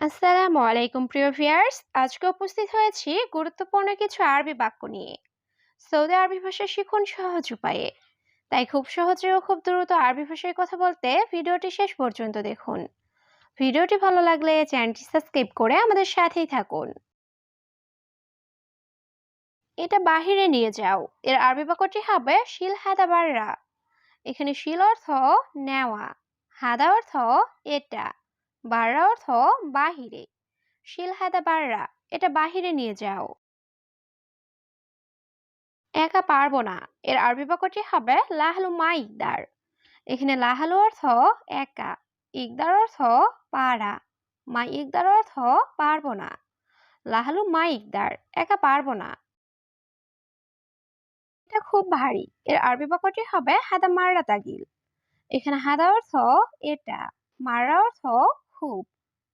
আসসালামু আলাইকুম, প্রিয় ভিউয়ার্স। আজকে উপস্থিত হয়েছি গুরুত্বপূর্ণ কিছু আরবি বাক্য নিয়ে। সৌদি আরবি ভাষা শিখুন সহজ উপায়ে। তাই খুব সহজে ও খুব দ্রুত আরবি ভাষায় কথা বলতে ভিডিওটি শেষ পর্যন্ত দেখুন। ভিডিওটি ভালো লাগলে চ্যানেলটি সাবস্ক্রাইব করে আমাদের সাথেই থাকুন। এটা বাহিরে নিয়ে যাও। এর আরবি বাক্যটি হবে শিল, হাদা, বাররা। এখানে শিল অর্থ নেওয়া। হাদা অর্থ এটা। বাররা অর্থ বাহিরে। শিল হাদা বাররা এটা বাহিরে নিয়ে যাও। একা পারব না। এর আরবি বাক্যটি হবে লাহালু মা ইকদার এখানে লাহালু অর্থ একা, ইকদার অর্থ পারা। মা ইকদার অর্থ পারব না। লাহালু মা ইকদার একা পারব না। এটা খুব ভারী। এর আরবি বাক্যটি হবে হাদা মাররা তাগিল। এখানে হাদা অর্থ এটা, মাররা অর্থ খুব।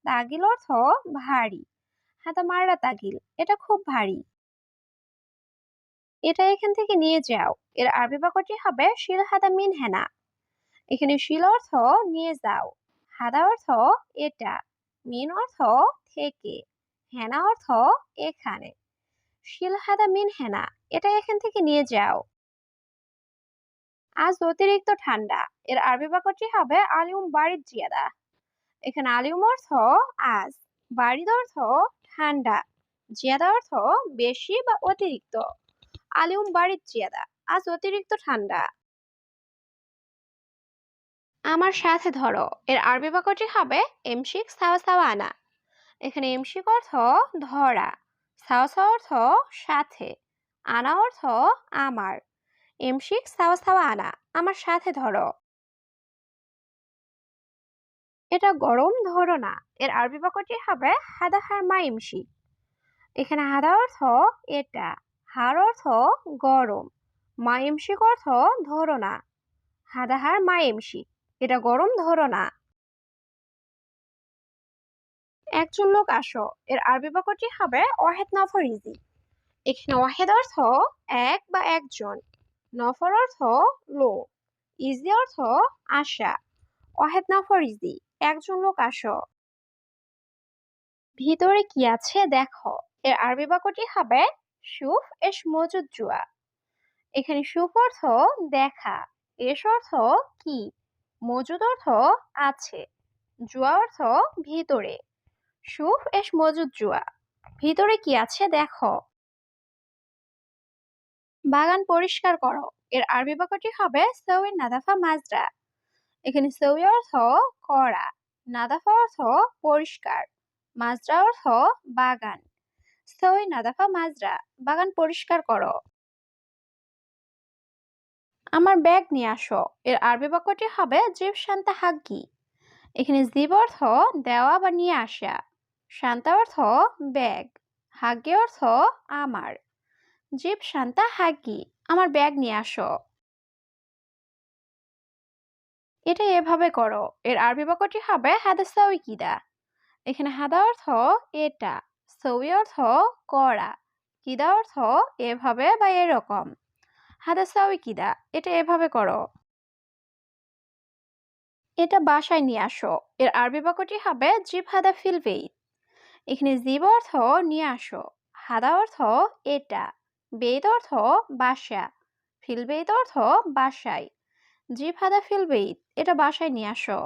তাগিল অর্থ ভারী। হাদা মাররা তাগিল, এটা খুব ভারী। এটা এখান থেকে নিয়ে যাও। এর আরবি বাক্যটি হবে শিল হাদা মিন হেনা। এখানে শিল অর্থ নিয়ে যাও। হাদা অর্থ এটা, মিন অর্থ থেকে, হেনা অর্থ এখানে। শিল হাদা মিন হেনা, এটা এখান থেকে নিয়ে যাও। আজ অতিরিক্ত ঠান্ডা। এর আরবি বাক্যটি হবে আলিউম বাড়ির জিয়াদা। এখানে আলিউম অর্থ আজ, বাড়ির অর্থ ঠান্ডা জিয়াদা অর্থ বেশি বা অতিরিক্ত। আলিউম বাড়ির জিয়াদা, আজ অতিরিক্ত ঠান্ডা। আমার সাথে ধরো, এর আরবি বাক্যটি হবে এমশিক সাওয়া সাওয়া আনা। এখানে এমশিক অর্থ ধরা, সাওয়া সাওয়া অর্থ সাথে, আনা অর্থ আমার। এমশিক সাওয়া সাওয়া আনা, আমার সাথে ধরো। এটা গরম ধরো না। এর আরবি বাক্যটি হবে হাদা হার মা ইমশিক এখানে হাদা অর্থ এটা, হার অর্থ গরম মাইমশিক অর্থ ধরো না। হাদা হার মা ইমশিক এটা গরম ধরো না। একজন লোক আসো, এর আরবি বাক্যটি হবে ওয়াহেদ নফর ইজি। এখানে ওয়াহেদ অর্থ এক বা একজন, নফর অর্থ লোক, ইজি অর্থ আশা, ওয়াহেদ নফর ইজি। একজন লোক আসো। ভিতরে কি আছে দেখো। এর আরবি বাক্যটি হবে সুফ এস মজুদ জুয়া। এখানে সুফ অর্থ দেখা। এস অর্থ কি? মজুদ অর্থ আছে। জুয়া অর্থ ভিতরে। সুফ এস মজুদ জুয়া। ভিতরে কি আছে দেখো। বাগান পরিষ্কার করো। এর আরবি বাক্যটি হবে সৌই নাদাফা মাজরা। এখানে সৌই অর্থ করা নাদাফা অর্থ পরিষ্কার, মাজরা অর্থ বাগান। সৌই নাদাফা, মাজরা, বাগান পরিষ্কার করো। আমার ব্যাগ নিয়ে আসো। এর আরবি বাক্যটি হবে জীব শান্তা হাগ্গি। এখানে জীব অর্থ দেওয়া বা নিয়ে আসা। শান্তা অর্থ ব্যাগ। হাগ্গি অর্থ আমার। জীব শান্তা হাগ্গি, আমার ব্যাগ নিয়ে আসো। এটা এভাবে করো। এর আরবি বাক্যটি হবে হাদা সাউই কিদা এখানে হাদা অর্থ এটা, সৌই অর্থ করা, কিদা অর্থ এভাবে বা এরকম। হাদা সাউই কিদা এটা এভাবে করো। এটা বাসায় নিয়ে আসো। এর আরবি বাক্যটি হবে জিব হাদা ফিলবেইত এখানে জিব অর্থ নিয়ে আসো, হাদা অর্থ এটা বেদ অর্থ বাসা ফিলবেইত অর্থ বাসায়। জিব হাদা ফিলবেইত এটা বাসায় নিয়ে আসো।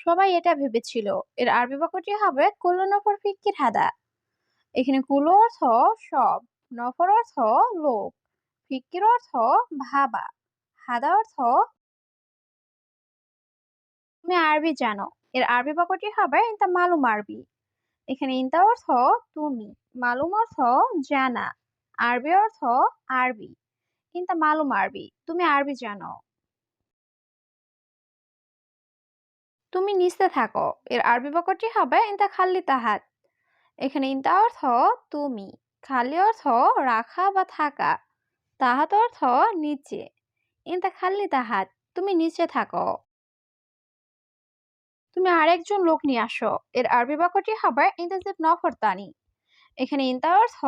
সবাই এটা ভেবেছিল, এর আরবি বাক্যটি হবে কুল্লু নফর ফিক্কির হাদা? এখানে কুলো অর্থ সব, নফর অর্থ লোক ফিক্কির অর্থ ভাবা, হাদা অর্থ তুমি আরবি জানো, এর আরবি বাক্যটি হবে ইনতা মালুম আরবি। এখানে ইনতা অর্থ তুমি, মালুম অর্থ জানা, আরবি অর্থ আরবি। ইনতা মালুম আরবি, তুমি আরবি জানো। তুমি নিচে থাকো, এর আরবি বাক্যটি হবে ইনতা খাল্লি তাহাত। এখানে ইনতা অর্থ তুমি খালি অর্থ রাখা বা থাকা, তাহাত অর্থ নিচে। ইনতা খাল্লি তাহাত, তুমি নিচে থাকো। তুমি আরেকজন লোক নিয়ে আসো। এর আরবি বাক্যটি হবে ইন্তাজিব নফরতানি এখানে ইন্তা অর্থ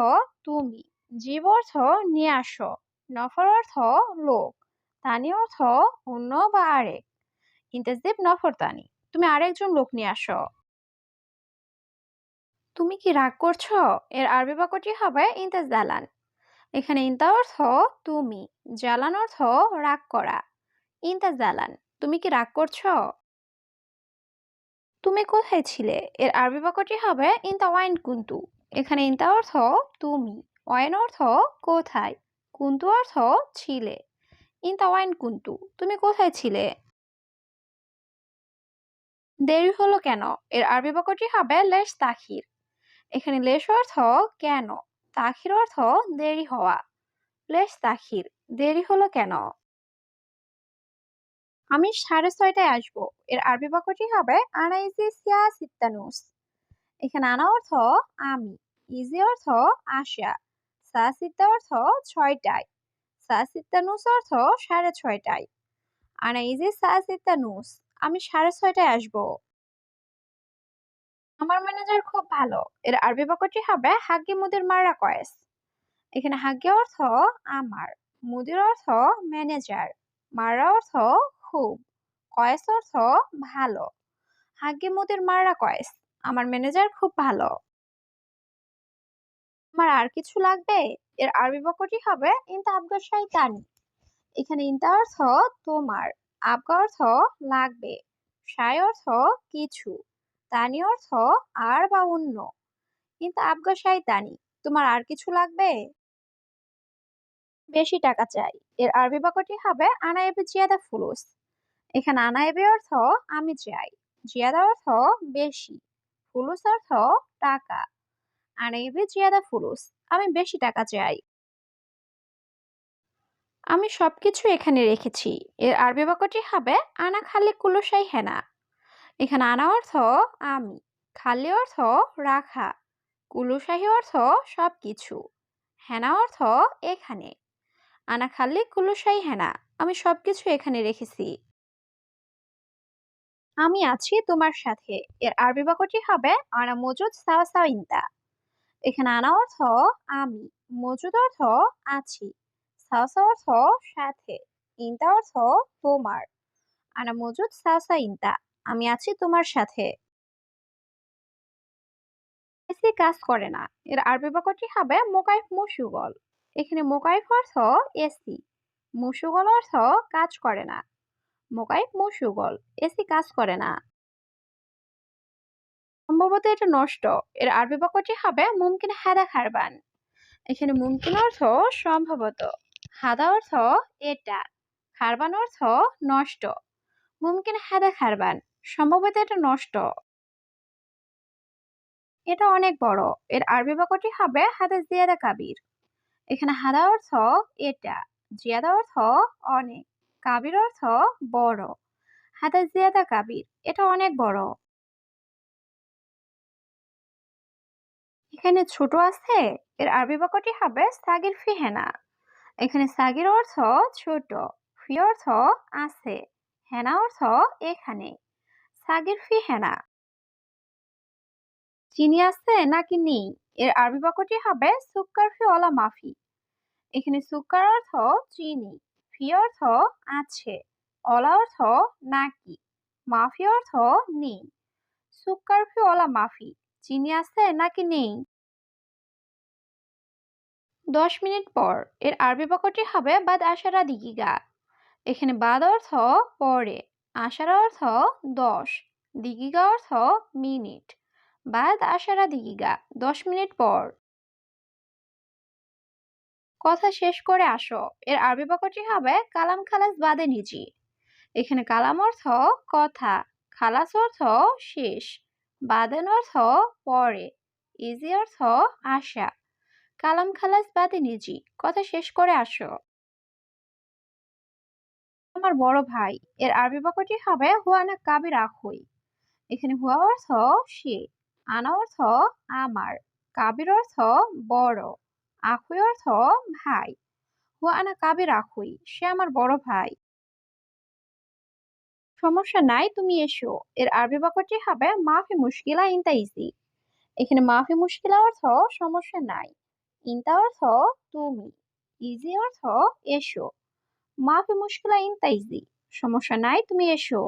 তুমি। জীব অর্থ নিয়ে আসো। নফর অর্থ লোক। তানি অর্থ অন্য বা আরেক। ইন্তাজিব নফর তানি তুমি আরেকজন লোক নিয়ে আসো। তুমি কি রাগ করছ? এর আরবি বাক্যটি হবে ইন্তাজ জালান এখানে ইন্তা অর্থ তুমি। জ্বালান অর্থ রাগ করা। ইন্তা জালান তুমি কি রাগ করছ? তুমি কোথায় ছিলে? এর আরবি বাক্যটি হবে ইন্তা ওয়াইন কুন্তু এখানে ইন্তা অর্থ তুমি ওয়াইন অর্থ কোথায় কুন্তু অর্থ ছিলে ইন্তা ওয়াইন কুন্তু তুমি কোথায় ছিলে দেরি হলো কেন? এর আরবি বাক্যটি হবে, লেশ তাখির এখানে লেশ অর্থ কেন তাখির অর্থ দেরি হওয়া লেশ তাখির দেরি হলো কেন? আমি সাড়ে ছয়টায় আসব। এর আরবি বাক্যটি হবে আনা ইজি সিয়া সিত্তানুস। এখানে আনা অর্থ, আমি। ইজি অর্থ আসা সা সিত্তা অর্থ, ছয়টায়। সা সিত্তানুস অর্থ, সাড়ে ছয়টায়। আনা ইজি সা সিত্তানুস। আমি সাড়ে ছয়টায় আসব। আমার ম্যানেজার খুব ভালো। এর আরবি বাক্যটি হবে, হাগ্গি মুদির মারা কয়েস। এখানে হাগ্গি অর্থ, আমার। মুদির অর্থ, ম্যানেজার। মারা অর্থ খুব। কয়েস অর্থ ভালো। হাগ্গি মুদির মারা কয়েস। আমার ম্যানেজার খুব ভালো। আমার আর কিছু লাগবে? এর আরবি বাক্যটি হবে ইনতা আবগা তানি এখানে ইনতা অর্থ তোমার, আবগা অর্থ লাগবে সাই অর্থ কিছু, তানি অর্থ আর বা অন্য। কিন্তু আবগা তানি তোমার আর কিছু লাগবে? বেশি টাকা চাই। এর আরবি বাক্যটি হবে আনায়েবে জিয়াদা ফুলুস এখানে আনায়েবে অর্থ আমি চাই জিয়াদা অর্থ বেশি, ফুলুস অর্থ টাকা। আনাইবে জিয়াদা ফুলুস, আমি বেশি টাকা চাই আমি সবকিছু এখানে রেখেছি। এর আরবি বাক্যটি হবে, আনা খালি কুলুসাই হেনা। এখানে আনা অর্থ আমি, খালি অর্থ রাখা। কুলুসাহি অর্থ সবকিছু, হেনা অর্থ এখানে। আনা খালি কুলুসাই হেনা, আমি সবকিছু এখানে রেখেছি। আমি আছি তোমার সাথে। এর আরবি বাক্যটি হবে, আনা মজুদ সাওয়া এখানে আনা অর্থ, আমি। মজুদ অর্থ, আছি। সাওয়া অর্থ, সাথে। ইন্তা অর্থ, তোমার। আনা মজুদ সাওয়া আমি আছি তোমার সাথে। এসি কাজ করে না। এর আরবি বাক্যটি হবে, মোকাইফ মুসুগল। এখানে মোকাইফ অর্থ, এসি। মুসুগল অর্থ, কাজ করে না। মোকাইফ মুসুগল এসি কাজ করে না। সম্ভবত এটা নষ্ট। এর আরবি বাক্যটি হবে মুমকিন হাদা খারবান। এখানে মুমকিন অর্থ সম্ভবত। হাদা অর্থ এটা। খারবান অর্থ নষ্ট। মুমকিন হাদা খারবান। সম্ভবত এটা নষ্ট। এটা অনেক বড়। এর আরবি বাক্যটি হবে হাদা জিয়াদা কাবির। এখানে হাদা অর্থ এটা। জিয়াদা অর্থ অনেক। কাবির অর্থ বড়। হাদা জিয়াদা কাবির, এটা অনেক বড়। এখানে ছোট আছে, এর আরবি বাক্যটি হবে সাগির ফিহেনা এখানে সাগির অর্থ ছোট, ফি অর্থ আছে, হেনা অর্থ এখানে। সাগির ফি হেনা। চিনি আছে নাকি নেই, এর আরবি বাক্যটি হবে সুক্কার ফি অলা মাফি। এখানে সুক্কার অর্থ চিনি। ফি অর্থ আছে? অলা অর্থ নাকি? মাফি অর্থ নেই। সুক্কার অলা মাফি চিনি আছে নাকি নেই? দশ মিনিট পর, এর আরবি বাক্যটি হবে বাদ আশারা দিগিগা। এখানে বাদ অর্থ পরে আশারা অর্থ দশ, দিগিগা অর্থ মিনিট। বাদ আশারা দিগিগা, দশ মিনিট পর। কথা শেষ করে আসো। এর আরবি বাক্যটি হবে কালাম খালাস বাদে নিজি এখানে কালাম অর্থ কথা খালাস অর্থ শেষ বাদেন অর্থ পরে ইজি অর্থ আশা কালাম খালাস বাদে নিজি কথা শেষ করে আসো আমার বড় ভাই। এর আরবি বাক্যটি হবে হুয়ানা কাবির আখুই এখানে হুয়া অর্থ সে আনা অর্থ আমার কাবির অর্থ বড় আখুই অর্থ ভাই। হুয়ানা কাবির আখুই, সে আমার বড় ভাই। সমস্যা নাই, তুমি এসো। এর আরবি বাক্যটি হবে, মাফি মুশকিলা ইনতা ইজি। এখানে মাফি মুশকিলা অর্থ সমস্যা নাই। ইনতা অর্থ তুমি। ইজি অর্থ এসো। মাফি মুশকিলা ইনতাইজি সমস্যা নাই, তুমি এসো।